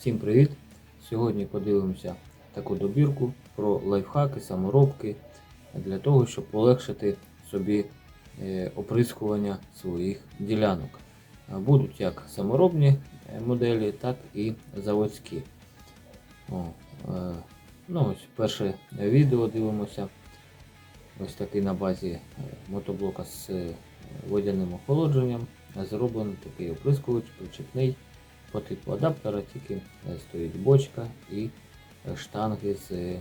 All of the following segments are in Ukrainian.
Всім привіт! Сьогодні подивимося таку добірку про лайфхаки, саморобки для того, щоб полегшити собі е, оприскування своїх ділянок. Е, Будуть як саморобні е, моделі, так і заводські. О, ну, ось перше відео дивимося. Ось такий на базі мотоблока з водяним охолодженням. Зроблений такий оприскувач причепний по типу адаптера, тільки е, стоїть бочка і е, штанги з е,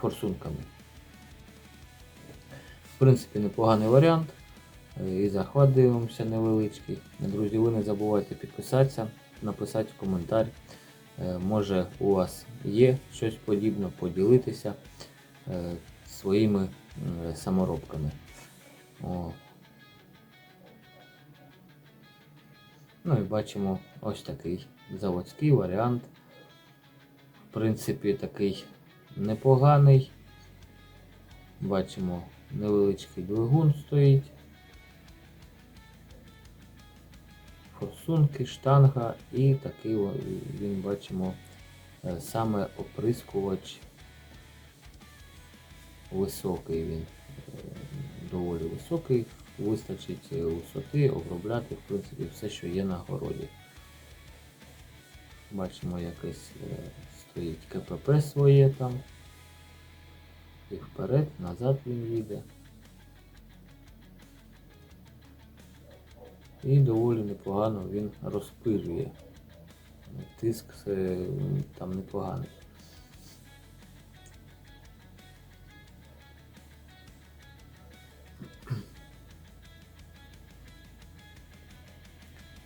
форсунками. В принципі, непоганий варіант. І захват дивимося невеличкий. Друзі, ви не забувайте підписатися, написати коментар. Е, Може у вас є щось подібне, поділитися своїми саморобками. Ну і бачимо ось такий заводський варіант. В принципі, такий непоганий. Бачимо, невеличкий двигун стоїть. Форсунки, штанга і такий він бачимо е, саме оприскувач високий він. е, Доволі високий, вистачить е, висоти обробляти в принципі все, що є на городі. Бачимо якесь е, стоїть КПП своє там. І вперед, назад він їде. І доволі непогано він розпилює. Тиск е, там непоганий.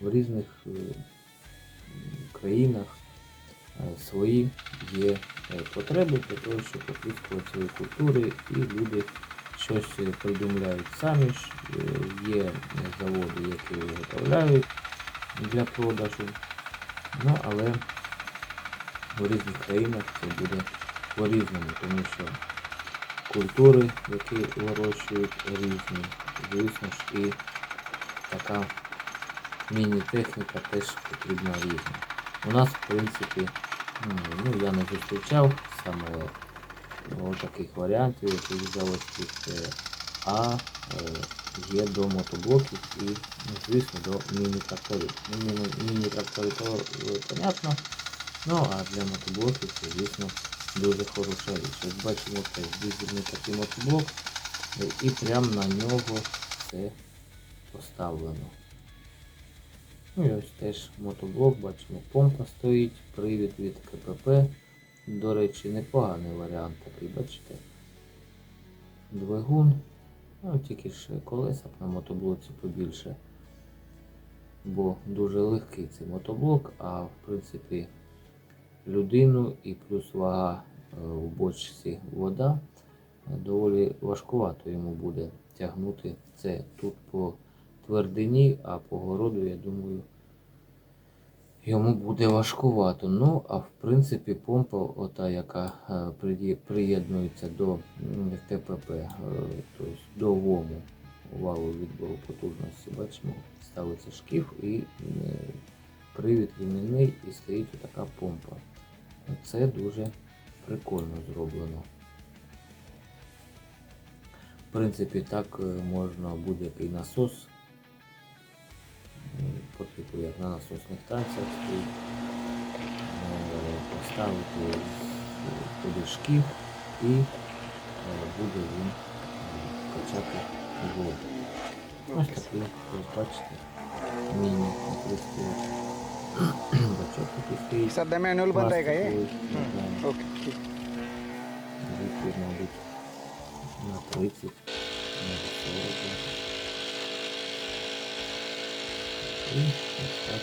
В різних е, країнах е, свої є е, потреби для того, щоб оприскувати свої культури, і люди щось придумляють самі ж. Є заводи, які виготовляють для продажу. Ну, але в різних країнах це буде по-різному, тому що культури, які вирощують різні, звісно ж і така міні-техніка теж потрібна різна. У нас, в принципі, ну, ну, я не зустрічав саме ну, таких варіантів, яких заводських, е, а е, є до мотоблоків і, ну, звісно, до міні-тракторів. Міні- міні-трактори то е, понятно, ну а для мотоблоків це, звісно, дуже хороша річ. Ось бачимо теж дизельний такий мотоблок, і прямо на нього все поставлено. Ну і ось теж мотоблок, бачимо, помпа стоїть, привід від КПП. До речі, непоганий варіант такий, бачите. Двигун. Ну, тільки ж колеса на мотоблоці побільше. Бо дуже легкий цей мотоблок, а в принципі людину і плюс вага е, у бочці вода е, доволі важкувато йому буде тягнути це тут по твердині, а по городу, я думаю, йому буде важкувато. Ну, а в принципі, помпа, ота, яка е, приєднується до ТПП, е, тобто до ВОМу, валу відбору потужності, бачимо, ставиться шкіф і е, привід ремінний і стоїть така помпа. Це дуже прикольно зроблено. В принципі, так можна будь-який насос, як на насосних станціях стоїть, е, поставити подушки і е, буде він е, качати воду. Ось такий, як бачите, міні оприскувач. Бачок такий стоїть. Сад де мене ульбандай кає? Окей. Відповідно, на 30, на 40. І так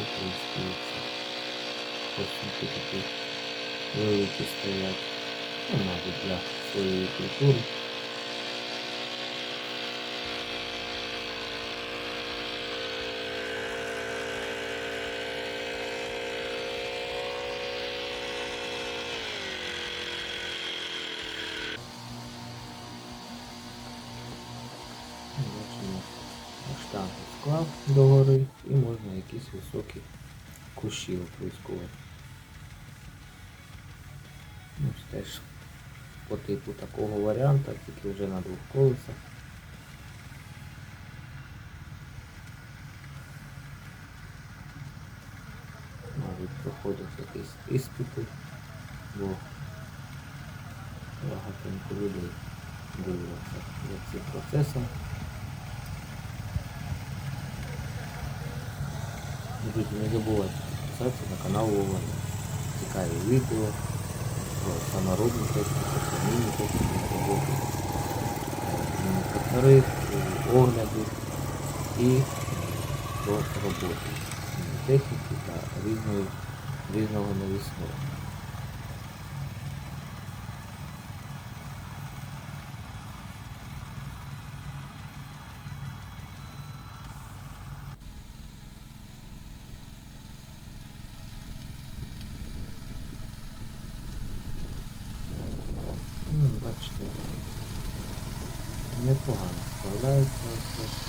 оприскується. Форсунки такі великі стоять. Ну, мабуть, для своєї культури. Склав догори і можна якісь високі кущі оприскувати. Ну, це теж по типу такого варіанта, тільки вже на двох колесах. Навіть проходять якісь іспити, бо багатенько людей дивляться за цим процесом. Друзі, не забувайте підписатися на канал Вова. Цікаві відео про саморобну техніку, про міні-техніку роботи, міні-трактори, е, огляди і е, про роботу техніки та різної, різного навісного. Ну, бачите, непогано справляється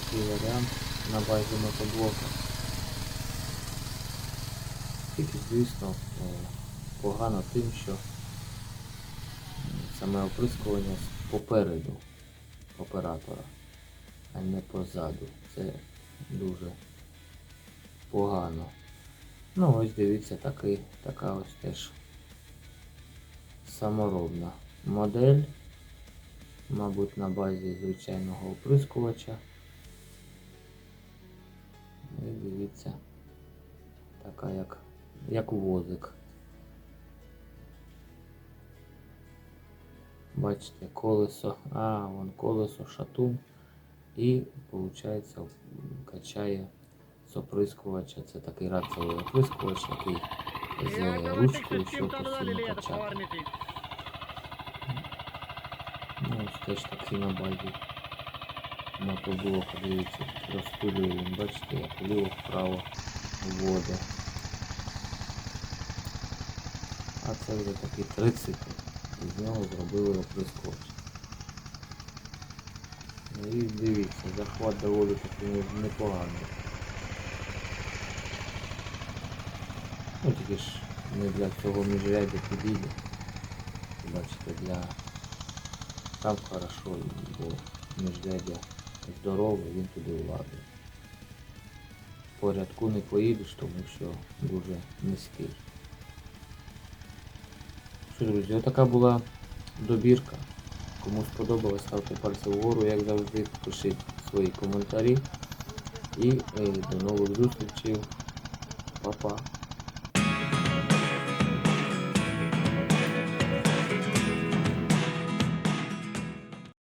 такий варіант на базі мотоблока. Тільки, звісно, е, погано тим, що саме оприскування попереду оператора, а не позаду. Це дуже погано. Ну ось дивіться, такий, така ось теж саморобна модель, мабуть, на базі звичайного оприскувача. І дивіться, така як, як возик. Бачите, колесо, а, вон колесо шатун і, виходить, качає з оприскувача. Це такий рацевий оприскувач, який з ручкою, що постійно качати. Ну, ось теж такий на базі мотоблока, дивіться, розпилює він, бачите, як вліво вправо воду. А це вже такий трицикл. З нього зробили оприскувач. Ну і дивіться, захват доволі такий непоганий. Ну тільки ж не для цього міжрядя підійде. Бачите, для там хорошо, бо міжрядя здоровий, він туди влазить. По рядку не поїдеш, тому що дуже низький. Що, друзі, отака була добірка. Кому сподобалось, ставте пальці вгору, як завжди, пишіть свої коментарі. І е, до нових зустрічей. Па-па.